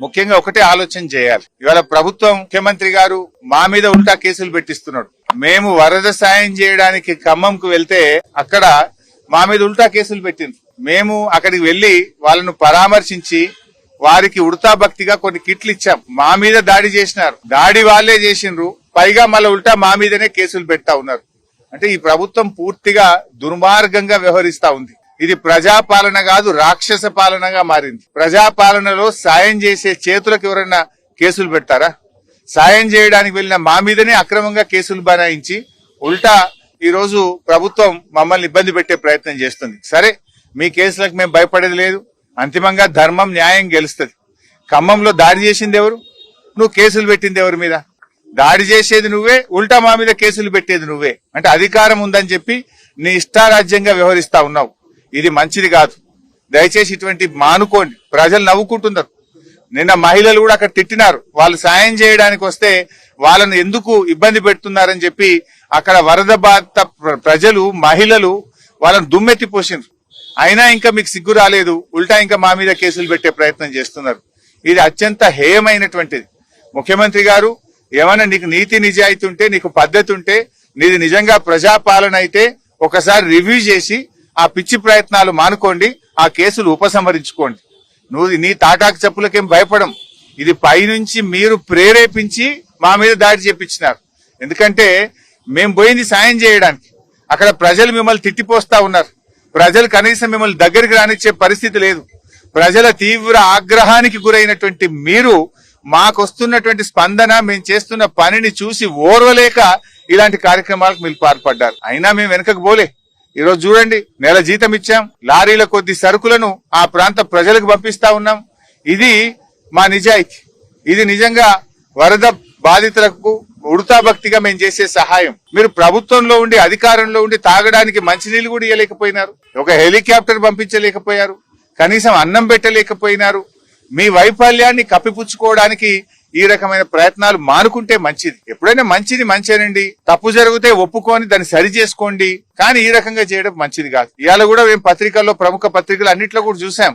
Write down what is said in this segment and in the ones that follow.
ముఖ్యంగా ఒకటే ఆలోచన చేయాలి. ఇవాళ ప్రభుత్వం ముఖ్యమంత్రి గారు మా మీద ఉల్టా కేసులు పెట్టిస్తున్నాడు. మేము వరద సాయం చేయడానికి ఖమ్మంకు వెళ్తే అక్కడ మా మీద ఉల్టా కేసులు పెట్టిండ్రు. మేము అక్కడికి వెళ్ళి వాళ్ళను పరామర్శించి వారికి ఉడతా భక్తిగా కొన్ని కిట్లు ఇచ్చాం. మా మీద దాడి చేసినారు. దాడి వాళ్ళే చేసిండ్రు. పైగా మళ్ళీ ఉల్టా మా మీదనే కేసులు పెడతా ఉన్నారు. అంటే ఈ ప్రభుత్వం పూర్తిగా దుర్మార్గంగా వ్యవహరిస్తా ఉంది. ఇది ప్రజాపాలన కాదు రాక్షస పాలనగా మారింది. ప్రజాపాలనలో సాయం చేసే చేతులకు ఎవరైనా కేసులు పెడతారా? సాయం చేయడానికి వెళ్ళిన మా మీదనే అక్రమంగా కేసులు బనాయించి ఉల్టా ఈరోజు ప్రభుత్వం మమ్మల్ని ఇబ్బంది పెట్టే ప్రయత్నం చేస్తుంది. సరే మీ కేసులకు మేము భయపడేది లేదు. అంతిమంగా ధర్మం న్యాయం గెలుస్తుంది. ఖమ్మంలో దాడి చేసింది ఎవరు? నువ్వు కేసులు పెట్టింది ఎవరి మీద? దాడి చేసేది నువ్వే ఉల్టా మా మీద కేసులు పెట్టేది నువ్వే. అంటే అధికారం ఉందని చెప్పి నీ ఇష్టారాజ్యంగా వ్యవహరిస్తా ఉన్నావు. ఇది మంచిది కాదు. దయచేసి ఇటువంటి మానుకోండి. ప్రజలు నవ్వుకుంటున్నారు. నిన్న మహిళలు కూడా అక్కడ తిట్టినారు. వాళ్ళు సాయం చేయడానికి వస్తే వాళ్ళను ఎందుకు ఇబ్బంది పెడుతున్నారని చెప్పి అక్కడ వరద బాధిత ప్రజలు మహిళలు వాళ్ళని దుమ్మెత్తి పోసినారు అయినా ఇంకా మీకు సిగ్గు రాలేదు. ఉల్టా ఇంకా మా మీద కేసులు పెట్టే ప్రయత్నం చేస్తున్నారు. ఇది అత్యంత హేయమైనటువంటిది. ముఖ్యమంత్రి గారు ఏమైనా నీకు నీతి నిజాయితీ ఉంటే నీకు పద్ధతి ఉంటే నీది నిజంగా ప్రజాపాలన అయితే ఒకసారి రివ్యూ చేసి ఆ పిచ్చి ప్రయత్నాలు మానుకోండి ఆ కేసులు ఉపసంహరించుకోండి. నువ్వు నీ తాటాకు చెప్పులకేం భయపడం. ఇది పైనుంచి మీరు ప్రేరేపించి మా మీద దాడి చేపించినారు. ఎందుకంటే మేము పోయింది సాయం చేయడానికి. అక్కడ ప్రజలు మిమ్మల్ని తిట్టిపోస్తా ఉన్నారు. ప్రజలు కనీసం మిమ్మల్ని దగ్గరికి రానిచ్చే పరిస్థితి లేదు. ప్రజల తీవ్ర ఆగ్రహానికి గురైనటువంటి మీరు మాకొస్తున్నటువంటి స్పందన మేము చేస్తున్న పనిని చూసి ఓర్వలేక ఇలాంటి కార్యక్రమాలకు మీరు పాల్పడ్డారు. అయినా మేము వెనకకు పోలే. ఈరోజు చూడండి నెల జీతం ఇచ్చాం లారీల కొద్ది సరుకులను ఆ ప్రాంత ప్రజలకు పంపిస్తా ఉన్నాం. ఇది మా నిజాయితీ. ఇది నిజంగా వరద బాధితులకు ఉడతా భక్తిగా మేము చేసే సహాయం. మీరు ప్రభుత్వంలో ఉండి అధికారంలో ఉండి తాగడానికి మంచినీళ్ళు కూడా ఇవ్వలేకపోయినారు ఒక హెలికాప్టర్ పంపించలేకపోయారు. కనీసం అన్నం పెట్టలేకపోయినారు. మీ వైఫల్యాన్ని కప్పిపుచ్చుకోవడానికి ఈ రకమైన ప్రయత్నాలు మానుకుంటే మంచిది. ఎప్పుడైనా మంచిది మంచేనండి. తప్పు జరిగితే ఒప్పుకొని దాన్ని సరి చేసుకోండి. కానీ ఈ రకంగా చేయడం మంచిది కాదు. ఇవాళ కూడా మేము పత్రికల్లో ప్రముఖ పత్రికలు అన్నిట్లో కూడా చూసాం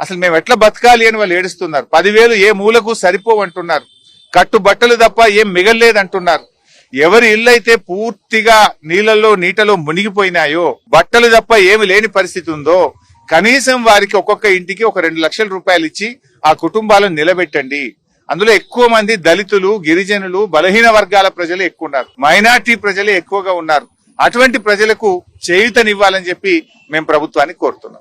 అసలు మేము ఎట్లా బతకాలి అని వాళ్ళు ఏడుస్తున్నారు. పదివేలు ఏ మూలకు సరిపోవంటున్నారు కట్టు బట్టలు తప్ప ఏం మిగల్లేదంటున్నారు ఎవరి ఇల్లు అయితే పూర్తిగా నీళ్ళలో నీటలో మునిగిపోయినాయో బట్టలు తప్ప ఏమి లేని పరిస్థితి ఉందో కనీసం వారికి ఒక్కొక్క ఇంటికి ఒక రెండు లక్షల రూపాయలు ఇచ్చి ఆ కుటుంబాలను నిలబెట్టండి. అందులో ఎక్కువ మంది దళితులు గిరిజనులు బలహీన వర్గాల ప్రజలు ఎక్కువ ఉన్నారు. మైనార్టీ ప్రజలే ఎక్కువగా ఉన్నారు. అటువంటి ప్రజలకు చేయుతనివ్వాలని చెప్పి మేము ప్రభుత్వాన్ని కోరుతున్నాం.